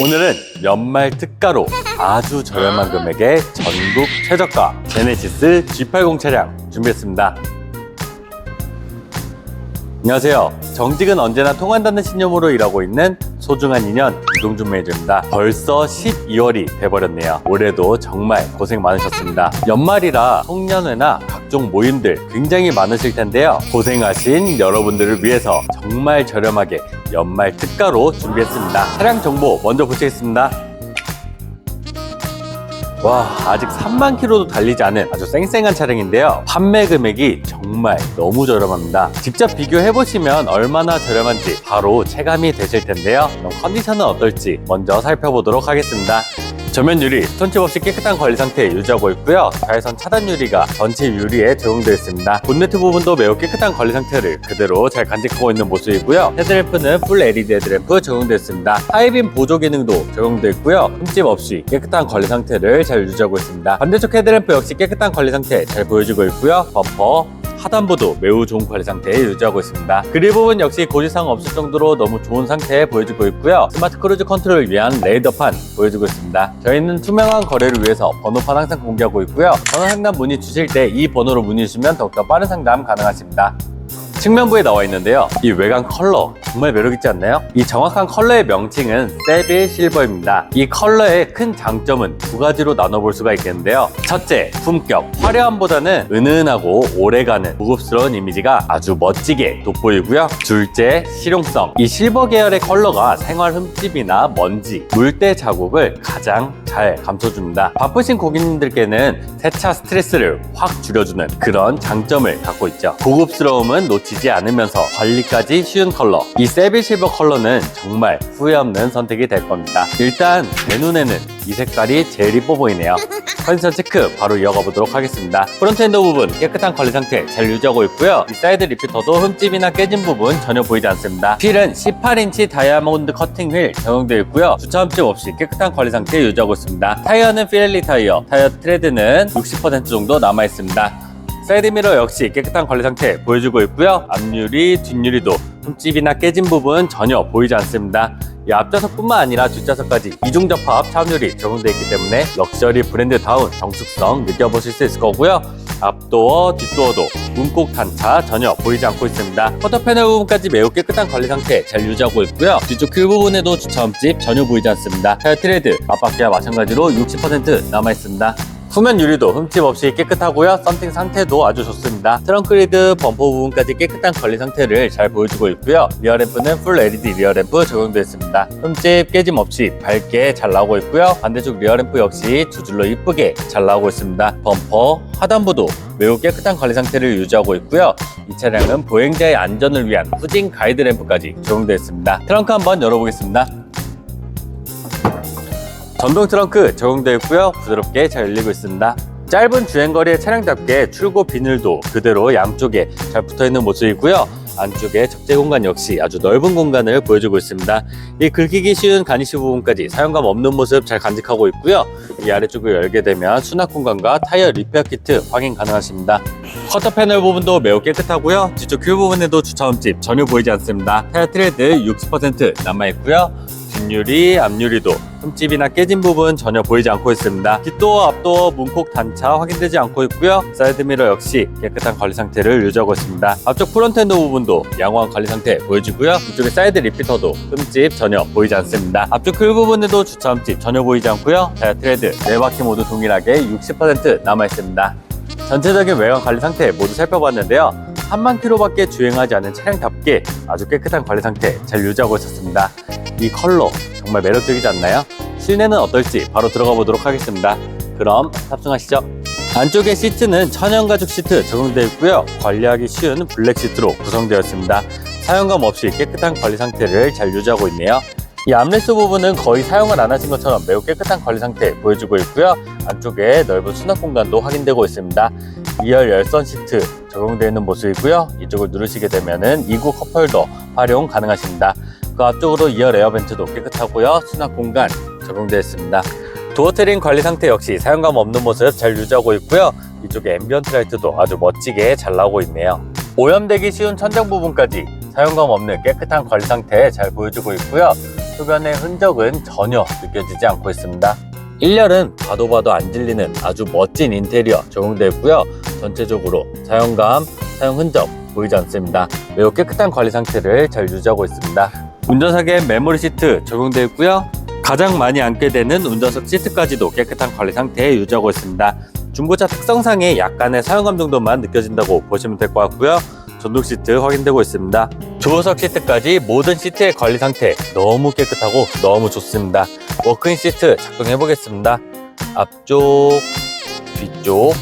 오늘은 연말 특가로 아주 저렴한 금액의 전국 최저가 제네시스 G80 차량 준비했습니다. 안녕하세요. 정직은 언제나 통한다는 신념으로 일하고 있는 소중한 인연 이동준 매니저입니다. 벌써 12월이 돼버렸네요. 올해도 정말 고생 많으셨습니다. 연말이라 송년회나 각종 모임들 굉장히 많으실 텐데요. 고생하신 여러분들을 위해서 정말 저렴하게 연말 특가로 준비했습니다. 차량 정보 먼저 보시겠습니다. 와 아직 3만 킬로도 달리지 않은 아주 쌩쌩한 차량인데요. 판매 금액이 정말 너무 저렴합니다. 직접 비교해 보시면 얼마나 저렴한지 바로 체감이 되실 텐데요. 그럼 컨디션은 어떨지 먼저 살펴보도록 하겠습니다 전면 유리 스톤칩 없이 깨끗한 관리 상태 유지하고 있고요. 좌회선 차단 유리가 전체 유리에 적용되어 있습니다. 본네트 부분도 매우 깨끗한 관리 상태를 그대로 잘 간직하고 있는 모습이고요. 헤드램프는 풀 LED 헤드램프 적용되어 있습니다. 하이빔 보조 기능도 적용되어 있고요. 흠집 없이 깨끗한 관리 상태를 잘 유지하고 있습니다. 반대쪽 헤드램프 역시 깨끗한 관리 상태 잘 보여주고 있고요. 범퍼 하단부도 매우 좋은 관리 상태에 유지하고 있습니다. 그릴 부분 역시 고지사항 없을 정도로 너무 좋은 상태에 보여주고 있고요. 스마트 크루즈 컨트롤을 위한 레이더판 보여주고 있습니다. 저희는 투명한 거래를 위해서 번호판 항상 공개하고 있고요. 전화 상담 문의 주실 때 이 번호로 문의 주시면 더욱더 빠른 상담 가능하십니다. 측면부에 나와 있는데요. 이 외관 컬러 정말 매력있지 않나요? 이 정확한 컬러의 명칭은 세빌 실버입니다. 이 컬러의 큰 장점은 두 가지로 나눠볼 수가 있겠는데요. 첫째, 품격. 화려함보다는 은은하고 오래가는 고급스러운 이미지가 아주 멋지게 돋보이고요. 둘째, 실용성. 이 실버 계열의 컬러가 생활 흠집이나 먼지, 물때 자국을 가장 잘 감춰줍니다. 바쁘신 고객님들께는 세차 스트레스를 확 줄여주는 그런 장점을 갖고 있죠. 고급스러움은 놓치지 않으면서 관리까지 쉬운 컬러. 이 세빌 실버 컬러는 정말 후회 없는 선택이 될 겁니다. 일단 제 눈에는 이 색깔이 제일 이뻐 보이네요. 컨디션 체크 바로 이어가 보도록 하겠습니다. 프론트 엔더 부분 깨끗한 관리 상태 잘 유지하고 있고요. 이 사이드 리피터도 흠집이나 깨진 부분 전혀 보이지 않습니다. 휠은 18인치 다이아몬드 커팅 휠 적용되어 있고요. 주차 흠집 없이 깨끗한 관리 상태 유지하고 있습니다. 타이어는 피렐리 타이어, 타이어 트레드는 60% 정도 남아 있습니다. 사이드미러 역시 깨끗한 관리 상태 보여주고 있고요. 앞유리, 뒷유리도 흠집이나 깨진 부분 전혀 보이지 않습니다. 이 앞좌석뿐만 아니라 뒷좌석까지 이중 접합 차음유리 적용되어 있기 때문에 럭셔리 브랜드다운 정숙성 느껴보실 수 있을 거고요. 앞도어, 뒷도어도 문콕 단차 전혀 보이지 않고 있습니다. 커터 패널 부분까지 매우 깨끗한 관리 상태 잘 유지하고 있고요. 뒤쪽 휠 부분에도 주차 흠집 전혀 보이지 않습니다. 타이어 트레드 앞바퀴와 마찬가지로 60% 남아 있습니다. 후면 유리도 흠집 없이 깨끗하고요. 썬팅 상태도 아주 좋습니다. 트렁크 리드 범퍼 부분까지 깨끗한 관리 상태를 잘 보여주고 있고요. 리어 램프는 풀 LED 리어 램프 적용되어 있습니다. 흠집 깨짐 없이 밝게 잘 나오고 있고요. 반대쪽 리어 램프 역시 두 줄로 이쁘게 잘 나오고 있습니다. 범퍼 하단부도 매우 깨끗한 관리 상태를 유지하고 있고요. 이 차량은 보행자의 안전을 위한 후진 가이드 램프까지 적용되어 있습니다. 트렁크 한번 열어보겠습니다. 전동 트렁크 적용되어 있고요. 부드럽게 잘 열리고 있습니다. 짧은 주행거리의 차량답게 출고 비닐도 그대로 양쪽에 잘 붙어있는 모습이고요. 안쪽에 적재 공간 역시 아주 넓은 공간을 보여주고 있습니다. 이 긁히기 쉬운 가니쉬 부분까지 사용감 없는 모습 잘 간직하고 있고요. 이 아래쪽을 열게 되면 수납 공간과 타이어 리페어 키트 확인 가능하십니다. 커터 패널 부분도 매우 깨끗하고요. 뒤쪽 휠 부분에도 주차 흠집 전혀 보이지 않습니다. 타이어 트레드 60% 남아있고요. 뒷유리, 앞유리도 흠집이나 깨진 부분 전혀 보이지 않고 있습니다. 뒷도어, 앞도어, 문콕 단차 확인되지 않고 있고요. 사이드미러 역시 깨끗한 관리 상태를 유지하고 있습니다. 앞쪽 프론트엔드 부분도 양호한 관리 상태 보여주고요. 이쪽에 사이드 리피터도 흠집 전혀 보이지 않습니다. 앞쪽 휠 부분에도 주차 흠집 전혀 보이지 않고요. 타이어 트레드 네 바퀴 모두 동일하게 60% 남아 있습니다. 전체적인 외관 관리 상태 모두 살펴봤는데요. 3만 킬로밖에 주행하지 않은 차량답게 아주 깨끗한 관리 상태 잘 유지하고 있었습니다. 이 컬러 정말 매력적이지 않나요? 실내는 어떨지 바로 들어가 보도록 하겠습니다. 그럼 탑승하시죠. 안쪽에 시트는 천연 가죽 시트 적용되어 있고요. 관리하기 쉬운 블랙 시트로 구성되어 있습니다. 사용감 없이 깨끗한 관리 상태를 잘 유지하고 있네요. 이 암레스 부분은 거의 사용을 안 하신 것처럼 매우 깨끗한 관리 상태 보여주고 있고요. 안쪽에 넓은 수납 공간도 확인되고 있습니다. 2열 열선 시트 적용되어 있는 모습이고요. 이쪽을 누르시게 되면은 2구 컵홀더 활용 가능하십니다. 그 앞쪽으로 2열 에어벤트도 깨끗하고요. 수납 공간 적용되어 있습니다. 도어 트림 관리 상태 역시 사용감 없는 모습 잘 유지하고 있고요. 이쪽에 앰비언트 라이트도 아주 멋지게 잘 나오고 있네요. 오염되기 쉬운 천장 부분까지 사용감 없는 깨끗한 관리 상태 잘 보여주고 있고요. 표면의 흔적은 전혀 느껴지지 않고 있습니다. 1열은 봐도 봐도 안 질리는 아주 멋진 인테리어 적용되어 있고요. 전체적으로 사용감, 사용 흔적 보이지 않습니다. 매우 깨끗한 관리 상태를 잘 유지하고 있습니다. 운전석에 메모리 시트 적용되어 있고요. 가장 많이 앉게 되는 운전석 시트까지도 깨끗한 관리 상태에 유지하고 있습니다. 중고차 특성상의 약간의 사용감 정도만 느껴진다고 보시면 될 것 같고요. 전동 시트 확인되고 있습니다. 조수석 시트까지 모든 시트의 관리 상태 너무 깨끗하고 너무 좋습니다. 워크인 시트 작동해 보겠습니다. 앞쪽, 뒤쪽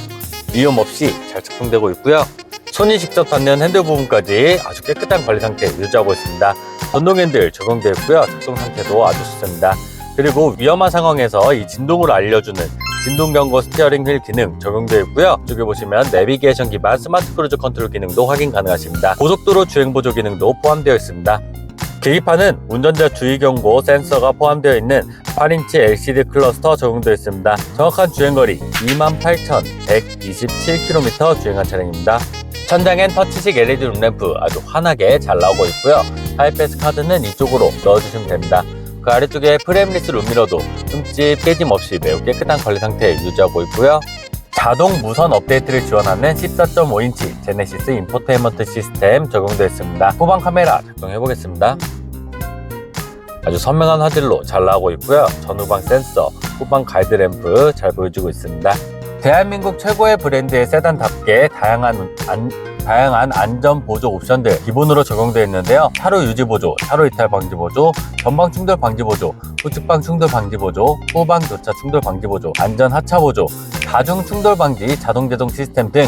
위험 없이 잘 작동되고 있고요. 손이 직접 닿는 핸들 부분까지 아주 깨끗한 관리 상태 유지하고 있습니다. 전동 핸들 적용되어 있고요. 작동 상태도 아주 좋습니다. 그리고 위험한 상황에서 이 진동을 알려주는 진동 경고 스티어링 휠 기능 적용되어 있고요. 이쪽에 보시면 내비게이션 기반 스마트 크루즈 컨트롤 기능도 확인 가능하십니다. 고속도로 주행 보조 기능도 포함되어 있습니다. 계기판은 운전자 주의 경고 센서가 포함되어 있는 8인치 LCD 클러스터 적용되어 있습니다. 정확한 주행거리 28,127km 주행한 차량입니다. 천장엔 터치식 LED 룸램프 아주 환하게 잘 나오고 있고요. 하이패스 카드는 이쪽으로 넣어주시면 됩니다. 그 아래쪽에 프레임리스 룸미러도 흠집 깨짐 없이 매우 깨끗한 관리 상태 유지하고 있고요. 자동 무선 업데이트를 지원하는 14.5인치 제네시스 인포테인먼트 시스템 적용되어 있습니다. 후방 카메라 작동해 보겠습니다. 아주 선명한 화질로 잘 나오고 있고요. 전후방 센서, 후방 가이드램프 잘 보여주고 있습니다. 대한민국 최고의 브랜드의 세단답게 다양한 안, 다양한 안전 보조 옵션들 기본으로 적용되어 있는데요. 차로 유지 보조, 차로 이탈 방지 보조, 전방 충돌 방지 보조, 후측방 충돌 방지 보조, 후방 교차 충돌 방지 보조, 안전 하차 보조, 다중 충돌 방지 자동 제동 시스템 등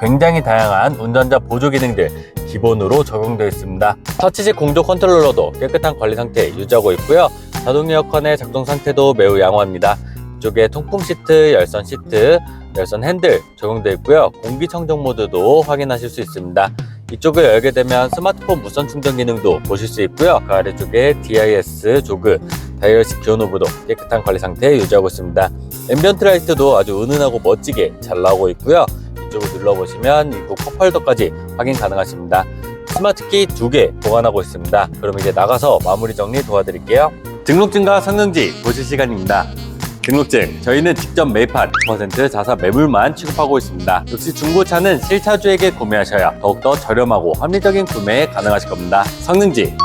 굉장히 다양한 운전자 보조 기능들 기본으로 적용되어 있습니다. 터치식 공조 컨트롤러도 깨끗한 관리 상태 유지하고 있고요. 자동 에어컨의 작동 상태도 매우 양호합니다. 이쪽에 통풍 시트, 열선 시트, 열선 핸들 적용되어 있고요. 공기청정 모드도 확인하실 수 있습니다. 이쪽을 열게 되면 스마트폰 무선 충전 기능도 보실 수 있고요. 그 아래쪽에 DIS 조그, 다이얼식 기어 노브도 깨끗한 관리 상태 유지하고 있습니다. 앰비언트 라이트도 아주 은은하고 멋지게 잘 나오고 있고요. 이쪽을 눌러보시면 이곳 컵홀더까지 확인 가능하십니다. 스마트키 두 개 보관하고 있습니다. 그럼 이제 나가서 마무리 정리 도와드릴게요. 등록증과 성능지 보실 시간입니다. 등록증 저희는 직접 매입한 100% 자사 매물만 취급하고 있습니다. 역시 중고차는 실차주에게 구매하셔야 더욱더 저렴하고 합리적인 구매 가능하실 겁니다. 성능지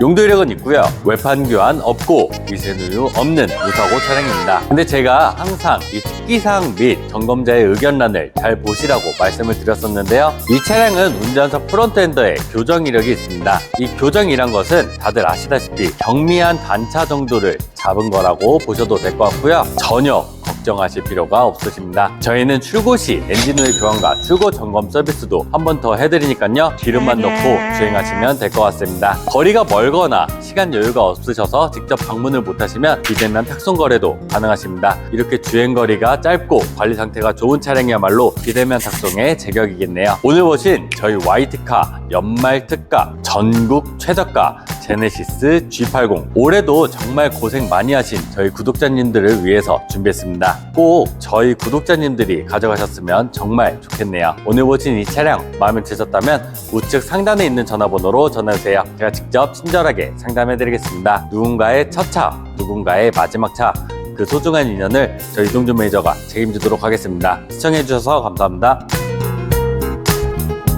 용도 이력은 있고요. 외판 교환 없고 미세누유 없는 무사고 차량입니다. 근데 제가 항상 이 특기사항 및 점검자의 의견란을 잘 보시라고 말씀을 드렸었는데요. 이 차량은 운전석 프론트엔더에 교정 이력이 있습니다. 이 교정이란 것은 다들 아시다시피 경미한 단차 정도를 잡은 거라고 보셔도 될 것 같고요. 전혀 걱정하실 필요가 없으십니다. 저희는 출고 시 엔진오일 교환과 출고 점검 서비스도 한 번 더 해드리니까요. 기름만 넣고 주행하시면 될 것 같습니다. 거리가 멀거나 시간 여유가 없으셔서 직접 방문을 못하시면 비대면 탁송 거래도 가능하십니다. 이렇게 주행 거리가 짧고 관리 상태가 좋은 차량이야말로 비대면 탁송의 제격이겠네요. 오늘 보신 저희 YT카 연말 특가 전국 최저가 제네시스 G80 올해도 정말 고생 많이 하신 저희 구독자님들을 위해서 준비했습니다. 꼭 저희 구독자님들이 가져가셨으면 정말 좋겠네요. 오늘 보신 이 차량 마음에 드셨다면 우측 상단에 있는 전화번호로 전화주세요. 제가 직접 친절하게 상담해 드리겠습니다. 누군가의 첫 차, 누군가의 마지막 차, 그 소중한 인연을 저희 이동준 매니저가 책임지도록 하겠습니다. 시청해주셔서 감사합니다.